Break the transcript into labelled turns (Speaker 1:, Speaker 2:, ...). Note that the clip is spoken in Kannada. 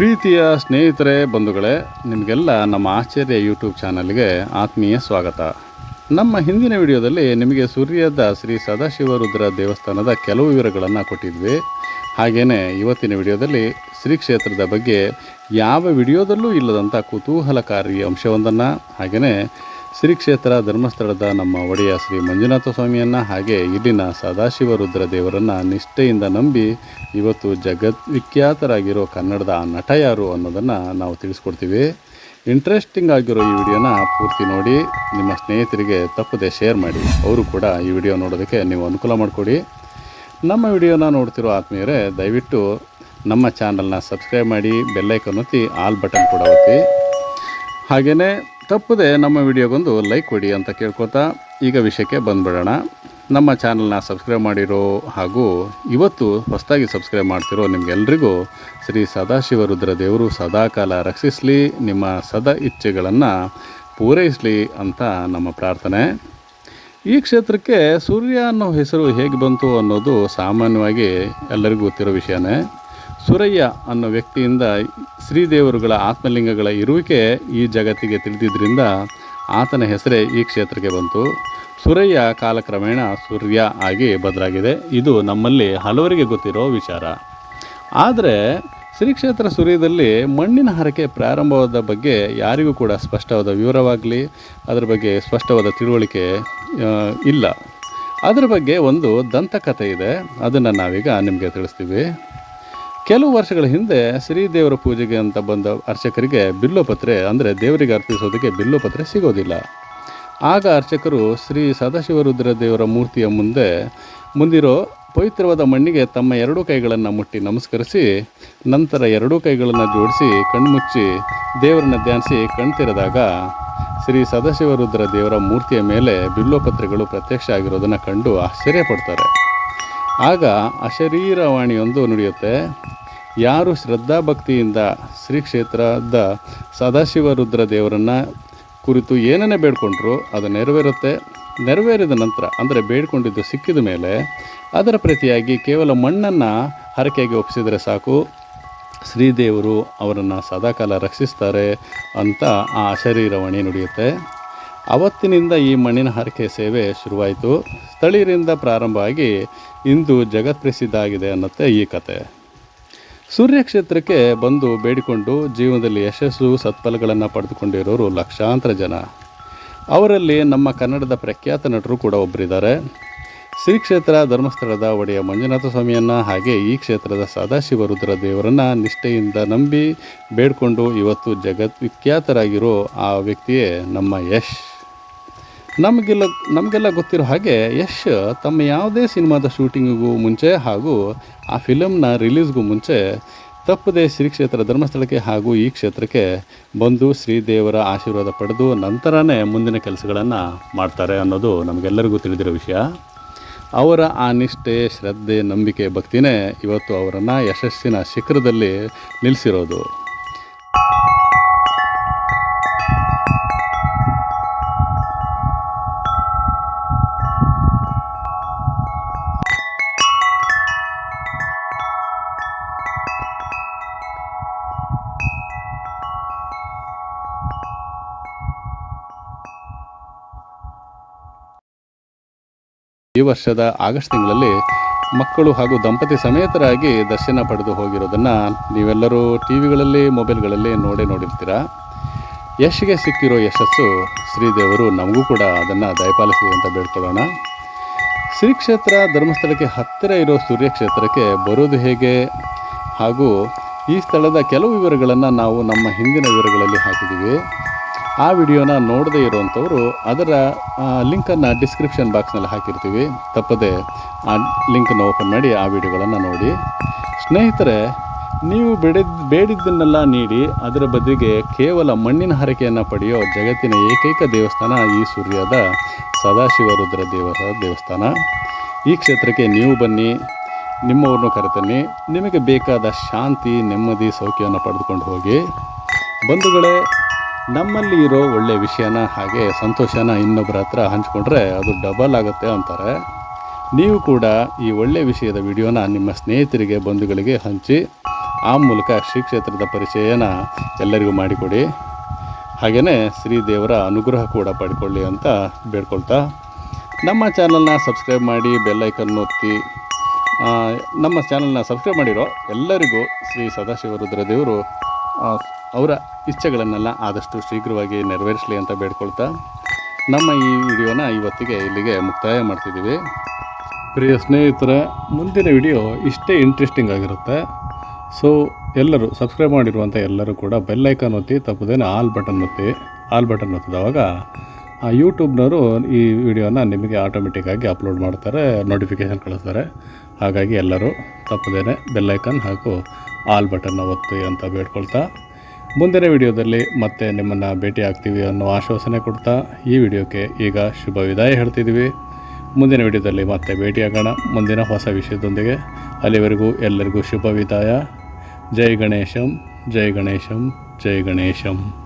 Speaker 1: ಪ್ರೀತಿಯ ಸ್ನೇಹಿತರೆ, ಬಂಧುಗಳೇ, ನಿಮಗೆಲ್ಲ ನಮ್ಮ ಆಶ್ಚರ್ಯ ಯೂಟ್ಯೂಬ್ ಚಾನಲ್ಗೆ ಆತ್ಮೀಯ ಸ್ವಾಗತ. ನಮ್ಮ ಹಿಂದಿನ ವಿಡಿಯೋದಲ್ಲಿ ನಿಮಗೆ ಸೂರ್ಯದ ಶ್ರೀ ಸದಾಶಿವರುದ್ರ ದೇವಸ್ಥಾನದ ಕೆಲವು ವಿವರಗಳನ್ನು ಕೊಟ್ಟಿದ್ವಿ. ಹಾಗೆಯೇ ಇವತ್ತಿನ ವಿಡಿಯೋದಲ್ಲಿ ಶ್ರೀ ಕ್ಷೇತ್ರದ ಬಗ್ಗೆ ಯಾವ ವಿಡಿಯೋದಲ್ಲೂ ಇಲ್ಲದಂಥ ಕುತೂಹಲಕಾರಿ ಅಂಶವೊಂದನ್ನು ಹಾಗೆಯೇ ಶ್ರೀ ಕ್ಷೇತ್ರ ಧರ್ಮಸ್ಥಳದ ನಮ್ಮ ಒಡೆಯ ಶ್ರೀ ಮಂಜುನಾಥ ಸ್ವಾಮಿಯನ್ನು ಹಾಗೆ ಇಲ್ಲಿನ ಸದಾಶಿವ ರುದ್ರ ದೇವರನ್ನು ನಿಷ್ಠೆಯಿಂದ ನಂಬಿ ಇವತ್ತು ಜಗದ್ವಿಖ್ಯಾತರಾಗಿರೋ ಕನ್ನಡದ ಆ ನಟ ಯಾರು ಅನ್ನೋದನ್ನು ನಾವು ತಿಳಿಸ್ಕೊಡ್ತೀವಿ. ಇಂಟ್ರೆಸ್ಟಿಂಗ್ ಆಗಿರೋ ಈ ವಿಡಿಯೋನ ಪೂರ್ತಿ ನೋಡಿ, ನಿಮ್ಮ ಸ್ನೇಹಿತರಿಗೆ ತಪ್ಪದೆ ಶೇರ್ ಮಾಡಿ. ಅವರು ಕೂಡ ಈ ವಿಡಿಯೋ ನೋಡೋದಕ್ಕೆ ನೀವು ಅನುಕೂಲ ಮಾಡಿಕೊಡಿ. ನಮ್ಮ ವಿಡಿಯೋನ ನೋಡ್ತಿರೋ ಆತ್ಮೀಯರೇ, ದಯವಿಟ್ಟು ನಮ್ಮ ಚಾನಲ್ನ ಸಬ್ಸ್ಕ್ರೈಬ್ ಮಾಡಿ ಬೆಲ್ಲೈಕನ್ ಒತ್ತಿ, ಆಲ್ ಬಟನ್ ಕೂಡ ಒತ್ತಿ. ಹಾಗೆಯೇ ತಪ್ಪದೆ ನಮ್ಮ ವಿಡಿಯೋಗೊಂದು ಲೈಕ್ ಕೊಡಿ ಅಂತ ಕೇಳ್ಕೊತಾ ಈಗ ವಿಷಯಕ್ಕೆ ಬಂದ್ಬಿಡೋಣ. ನಮ್ಮ ಚಾನಲ್ನ ಸಬ್ಸ್ಕ್ರೈಬ್ ಮಾಡಿರೋ ಹಾಗೂ ಇವತ್ತು ಹೊಸದಾಗಿ ಸಬ್ಸ್ಕ್ರೈಬ್ ಮಾಡ್ತಿರೋ ನಿಮಗೆಲ್ರಿಗೂ ಶ್ರೀ ಸದಾಶಿವರುದ್ರ ದೇವರು ಸದಾಕಾಲ ರಕ್ಷಿಸಲಿ, ನಿಮ್ಮ ಸದಾ ಇಚ್ಛೆಗಳನ್ನು ಪೂರೈಸಲಿ ಅಂತ ನಮ್ಮ ಪ್ರಾರ್ಥನೆ. ಈ ಕ್ಷೇತ್ರಕ್ಕೆ ಸೂರ್ಯ ಅನ್ನೋ ಹೆಸರು ಹೇಗೆ ಬಂತು ಅನ್ನೋದು ಸಾಮಾನ್ಯವಾಗಿ ಎಲ್ಲರಿಗೂ ಗೊತ್ತಿರೋ ವಿಷಯನೇ. ಸುರಯ್ಯ ಅನ್ನೋ ವ್ಯಕ್ತಿಯಿಂದ ಶ್ರೀದೇವರುಗಳ ಆತ್ಮಲಿಂಗಗಳ ಇರುವಿಕೆ ಈ ಜಗತ್ತಿಗೆ ತಿಳಿದಿದ್ದರಿಂದ ಆತನ ಹೆಸರೇ ಈ ಕ್ಷೇತ್ರಕ್ಕೆ ಬಂತು. ಸುರಯ್ಯ ಕಾಲಕ್ರಮೇಣ ಸೂರ್ಯ ಆಗಿ ಬದಲಾಗಿದೆ. ಇದು ನಮ್ಮಲ್ಲಿ ಹಲವರಿಗೆ ಗೊತ್ತಿರೋ ವಿಚಾರ. ಆದರೆ ಶ್ರೀ ಕ್ಷೇತ್ರ ಸೂರ್ಯದಲ್ಲಿ ಮಣ್ಣಿನ ಹರಕೆ ಪ್ರಾರಂಭವಾದ ಬಗ್ಗೆ ಯಾರಿಗೂ ಕೂಡ ಸ್ಪಷ್ಟವಾದ ವಿವರವಾಗಲಿ, ಅದರ ಬಗ್ಗೆ ಸ್ಪಷ್ಟವಾದ ತಿಳುವಳಿಕೆ ಇಲ್ಲ. ಅದರ ಬಗ್ಗೆ ಒಂದು ದಂತಕಥೆ ಇದೆ. ಅದನ್ನು ನಾವೀಗ ನಿಮಗೆ ತಿಳಿಸ್ತೀವಿ. ಕೆಲವು ವರ್ಷಗಳ ಹಿಂದೆ ಶ್ರೀದೇವರ ಪೂಜೆಗೆ ಅಂತ ಬಂದ ಅರ್ಚಕರಿಗೆ ಬಿಲ್ಲೋಪತ್ರೆ ಅಂದರೆ ದೇವರಿಗೆ ಅರ್ಪಿಸೋದಕ್ಕೆ ಬಿಲ್ಲೋಪತ್ರೆ ಸಿಗೋದಿಲ್ಲ. ಆಗ ಅರ್ಚಕರು ಶ್ರೀ ಸದಾಶಿವರುದ್ರ ದೇವರ ಮೂರ್ತಿಯ ಮುಂದೆ, ಮುಂದಿರೋ ಪವಿತ್ರವಾದ ಮಣ್ಣಿಗೆ ತಮ್ಮ ಎರಡೂ ಕೈಗಳನ್ನು ಮುಟ್ಟಿ ನಮಸ್ಕರಿಸಿ, ನಂತರ ಎರಡೂ ಕೈಗಳನ್ನು ಜೋಡಿಸಿ ಕಣ್ಮುಚ್ಚಿ, ದೇವರನ್ನ ಧ್ಯಾನಿಸಿ ಕಣ್ತಿರದಾಗ ಶ್ರೀ ಸದಾಶಿವರುದ್ರ ದೇವರ ಮೂರ್ತಿಯ ಮೇಲೆ ಬಿಲ್ಲೋಪತ್ರೆಗಳು ಪ್ರತ್ಯಕ್ಷ ಆಗಿರೋದನ್ನು ಕಂಡು ಆಶ್ಚರ್ಯಪಡ್ತಾರೆ ಆಗ ಅಶರೀರವಾಣಿಯೊಂದು ನುಡಿಯುತ್ತೆ ಯಾರು ಶ್ರದ್ಧಾಭಕ್ತಿಯಿಂದ ಶ್ರೀ ಕ್ಷೇತ್ರದ ಸದಾಶಿವ ರುದ್ರ ದೇವರನ್ನು ಕುರಿತು ಏನನ್ನೇ ಬೇಡ್ಕೊಂಡ್ರು ಅದು ನೆರವೇರುತ್ತೆ. ನೆರವೇರಿದ ನಂತರ, ಅಂದರೆ ಬೇಡ್ಕೊಂಡಿದ್ದು ಸಿಕ್ಕಿದ ಮೇಲೆ ಅದರ ಪ್ರತಿಯಾಗಿ ಕೇವಲ ಮಣ್ಣನ್ನು ಹರಕೆಗೆ ಒಪ್ಪಿಸಿದರೆ ಸಾಕು. ಶ್ರೀದೇವರು ಅವರನ್ನು ಸದಾಕಾಲ ರಕ್ಷಿಸ್ತಾರೆ ಅಂತ ಆ ಶರೀರವಣಿ ನುಡಿಯುತ್ತೆ. ಅವತ್ತಿನಿಂದ ಈ ಮಣ್ಣಿನ ಹರಕೆ ಸೇವೆ ಶುರುವಾಯಿತು. ಸ್ಥಳೀಯರಿಂದ ಪ್ರಾರಂಭ ಆಗಿ ಇಂದು ಜಗತ್ಪ್ರಸಿದ್ಧ ಆಗಿದೆ ಅನ್ನತ್ತೆ ಈ ಕತೆ. ಸೂರ್ಯ ಕ್ಷೇತ್ರಕ್ಕೆ ಬಂದು ಬೇಡಿಕೊಂಡು ಜೀವನದಲ್ಲಿ ಯಶಸ್ಸು ಸತ್ಫಲಗಳನ್ನು ಪಡೆದುಕೊಂಡಿರೋರು ಲಕ್ಷಾಂತರ ಜನ. ಅವರಲ್ಲಿ ನಮ್ಮ ಕನ್ನಡದ ಪ್ರಖ್ಯಾತ ನಟರು ಕೂಡ ಒಬ್ಬರಿದ್ದಾರೆ ಶ್ರೀ ಕ್ಷೇತ್ರ ಧರ್ಮಸ್ಥಳದ ಒಡೆಯ ಮಂಜುನಾಥ ಸ್ವಾಮಿಯನ್ನು ಹಾಗೆ ಈ ಕ್ಷೇತ್ರದ ಸದಾಶಿವರುದ್ರ ದೇವರನ್ನು ನಿಷ್ಠೆಯಿಂದ ನಂಬಿ ಬೇಡಿಕೊಂಡು ಇವತ್ತು ಜಗದ್ವಿಖ್ಯಾತರಾಗಿರೋ ಆ ವ್ಯಕ್ತಿಯೇ ನಮ್ಮ ಯಶ್. ನಮಗೆಲ್ಲ ನಮಗೆಲ್ಲ ಗೊತ್ತಿರೋ ಹಾಗೆ ಯಶ್ ತಮ್ಮ ಯಾವುದೇ ಸಿನಿಮಾದ ಶೂಟಿಂಗಿಗೂ ಮುಂಚೆ ಹಾಗೂ ಆ ಫಿಲಮ್ನ ರಿಲೀಸ್ಗೂ ಮುಂಚೆ ತಪ್ಪದೆ ಶ್ರೀ ಕ್ಷೇತ್ರ ಧರ್ಮಸ್ಥಳಕ್ಕೆ ಹಾಗೂ ಈ ಕ್ಷೇತ್ರಕ್ಕೆ ಬಂದು ಶ್ರೀದೇವರ ಆಶೀರ್ವಾದ ಪಡೆದು ನಂತರನೇ ಮುಂದಿನ ಕೆಲಸಗಳನ್ನು ಮಾಡ್ತಾರೆ ಅನ್ನೋದು ನಮಗೆಲ್ಲರಿಗೂ ತಿಳಿದಿರೋ ವಿಷಯ. ಅವರ ಆ ನಿಷ್ಠೆ, ಶ್ರದ್ಧೆ, ನಂಬಿಕೆ, ಭಕ್ತಿನೇ ಇವತ್ತು ಅವರನ್ನು ಯಶಸ್ಸಿನ ಶಿಖರದಲ್ಲಿ ನಿಲ್ಲಿಸಿರೋದು ಈ ವರ್ಷದ ಆಗಸ್ಟ್ ತಿಂಗಳಲ್ಲಿ ಮಕ್ಕಳು ಹಾಗೂ ದಂಪತಿ ಸಮೇತರಾಗಿ ದರ್ಶನ ಪಡೆದು ಹೋಗಿರೋದನ್ನು ನೀವೆಲ್ಲರೂ ಟಿ ವಿಗಳಲ್ಲಿ ಮೊಬೈಲ್ಗಳಲ್ಲಿ ನೋಡೇ ನೋಡಿರ್ತೀರ? ಯಶ್ಗೆ ಸಿಕ್ಕಿರೋ ಯಶಸ್ಸು ಶ್ರೀದೇವರು ನಮಗೂ ಕೂಡ ಅದನ್ನು ದಯಪಾಲಿಸಿ ಅಂತ ಬೇಡ್ಕೊಳ್ಳೋಣ. ಶ್ರೀ ಕ್ಷೇತ್ರ ಧರ್ಮಸ್ಥಳಕ್ಕೆ ಹತ್ತಿರ ಇರೋ ಸೂರ್ಯ ಕ್ಷೇತ್ರಕ್ಕೆ ಬರೋದು ಹೇಗೆ? ಹಾಗೂ ಈ ಸ್ಥಳದ ಕೆಲವು ವಿವರಗಳನ್ನು ನಾವು ನಮ್ಮ ಹಿಂದಿನ ವಿವರಗಳಲ್ಲಿ ಹಾಕಿದ್ದೀವಿ ಆ ವಿಡಿಯೋನ ನೋಡದೇ ಇರುವಂಥವರು ಅದರ ಲಿಂಕನ್ನು ಡಿಸ್ಕ್ರಿಪ್ಷನ್ ಬಾಕ್ಸ್ನಲ್ಲಿ ಹಾಕಿರ್ತೀವಿ. ತಪ್ಪದೆ ಆ ಲಿಂಕನ್ನು ಓಪನ್ ಮಾಡಿ ಆ ವಿಡಿಯೋಗಳನ್ನು ನೋಡಿ. ಸ್ನೇಹಿತರೆ, ನೀವು ಬೇಡಿದ್ ಬೇಡಿದ್ದನ್ನೆಲ್ಲ ನೀಡಿ, ಅದರ ಬದಲಿಗೆ ಕೇವಲ ಮಣ್ಣಿನ ಹರಕೆಯನ್ನು ಪಡೆಯೋ ಜಗತ್ತಿನ ಏಕೈಕ ದೇವಸ್ಥಾನ ಈ ಸೂರ್ಯದ ಸದಾಶಿವರುದ್ರ ದೇವರ ದೇವಸ್ಥಾನ. ಈ ಕ್ಷೇತ್ರಕ್ಕೆ ನೀವು ಬನ್ನಿ, ನಿಮ್ಮವ್ರನ್ನೂ ಕರೆತನ್ನಿ, ನಿಮಗೆ ಬೇಕಾದ ಶಾಂತಿ, ನೆಮ್ಮದಿ, ಸೌಖ್ಯವನ್ನು ಪಡೆದುಕೊಂಡು ಹೋಗಿ. ಬಂಧುಗಳೇ ನಮ್ಮಲ್ಲಿ ಇರೋ ಒಳ್ಳೆ ವಿಷಯನ ಹಾಗೆ ಸಂತೋಷನ ಇನ್ನೊಬ್ಬರ ಹತ್ರ ಹಂಚ್ಕೊಂಡ್ರೆ ಅದು ಡಬಲ್ ಆಗುತ್ತೆ ಅಂತಾರೆ. ನೀವು ಕೂಡ ಈ ಒಳ್ಳೆಯ ವಿಷಯದ ವಿಡಿಯೋನ ನಿಮ್ಮ ಸ್ನೇಹಿತರಿಗೆ ಬಂಧುಗಳಿಗೆ ಹಂಚಿ ಆ ಮೂಲಕ ಶ್ರೀ ಕ್ಷೇತ್ರದ ಪರಿಚಯನ ಎಲ್ಲರಿಗೂ ಮಾಡಿಕೊಡಿ. ಹಾಗೆಯೇ ಶ್ರೀ ದೇವರ ಅನುಗ್ರಹ ಕೂಡ ಪಡ್ಕೊಳ್ಳಿ ಅಂತ ಬೇಡ್ಕೊಳ್ತಾ. ನಮ್ಮ ಚಾನಲ್ನ ಸಬ್ಸ್ಕ್ರೈಬ್ ಮಾಡಿ ಬೆಲ್ಲೈಕನ್ ಒತ್ತಿ. ನಮ್ಮ ಚಾನಲ್ನ ಸಬ್ಸ್ಕ್ರೈಬ್ ಮಾಡಿರೋ ಎಲ್ಲರಿಗೂ ಶ್ರೀ ಸದಾಶಿವ ರುದ್ರ ದೇವರು ಆ, ಅವರ ಇಚ್ಛೆಗಳನ್ನೆಲ್ಲ ಆದಷ್ಟು ಶೀಘ್ರವಾಗಿ ನೆರವೇರಿಸಲಿ ಅಂತ ಬೇಡ್ಕೊಳ್ತಾ ನಮ್ಮ ಈ ವಿಡಿಯೋನ ಇವತ್ತಿಗೆ ಇಲ್ಲಿಗೆ ಮುಕ್ತಾಯ ಮಾಡ್ತಿದ್ದೀವಿ. ಪ್ರಿಯ ಸ್ನೇಹಿತರ, ಮುಂದಿನ ವಿಡಿಯೋ ಇಷ್ಟೇ ಇಂಟ್ರೆಸ್ಟಿಂಗ್ ಆಗಿರುತ್ತೆ. ಸೊ ಎಲ್ಲರೂ ಸಬ್ಸ್ಕ್ರೈಬ್ ಮಾಡಿರುವಂಥ ಎಲ್ಲರೂ ಕೂಡ ಬೆಲ್ ಐಕಾನ್ ಒತ್ತಿ, ತಪ್ಪದೇನೆ ಆಲ್ ಬಟನ್ ಒತ್ತಿ ಆಲ್ ಬಟನ್ ಒತ್ತಿದವಾಗ ಆ ಯೂಟ್ಯೂಬ್ನವರು ಈ ವಿಡಿಯೋನ ನಿಮಗೆ ಆಟೋಮೆಟಿಕ್ಕಾಗಿ ಅಪ್ಲೋಡ್ ಮಾಡ್ತಾರೆ ನೋಟಿಫಿಕೇಷನ್ ಕಳಿಸ್ತಾರೆ. ಹಾಗಾಗಿ ಎಲ್ಲರೂ ತಪ್ಪದೇನೆ ಬೆಲ್ ಐಕಾನ್ ಹಾಗೂ ಆಲ್ ಬಟನ್ನ ಒತ್ತಿ ಅಂತ ಬೇಡ್ಕೊಳ್ತಾ ಮುಂದಿನ ವಿಡಿಯೋದಲ್ಲಿ ಮತ್ತೆ ನಿಮ್ಮನ್ನು ಭೇಟಿ ಆಗ್ತೀವಿ ಅನ್ನೋ ಆಶ್ವಾಸನೆ ಕೊಡ್ತಾ ಈ ವಿಡಿಯೋಕ್ಕೆ ಈಗ ಶುಭ ವಿದಾಯ ಹೇಳ್ತಿದ್ದೀವಿ. ಮುಂದಿನ ವಿಡಿಯೋದಲ್ಲಿ ಮತ್ತೆ ಭೇಟಿಯಾಗೋಣ. ಮುಂದಿನ ಹೊಸ ವಿಷಯದೊಂದಿಗೆ ಅಲ್ಲಿವರೆಗೂ ಎಲ್ಲರಿಗೂ ಶುಭ ವಿದಾಯ. ಜೈ ಗಣೇಶಂ ಜೈ ಗಣೇಶಂ ಜೈ ಗಣೇಶಂ.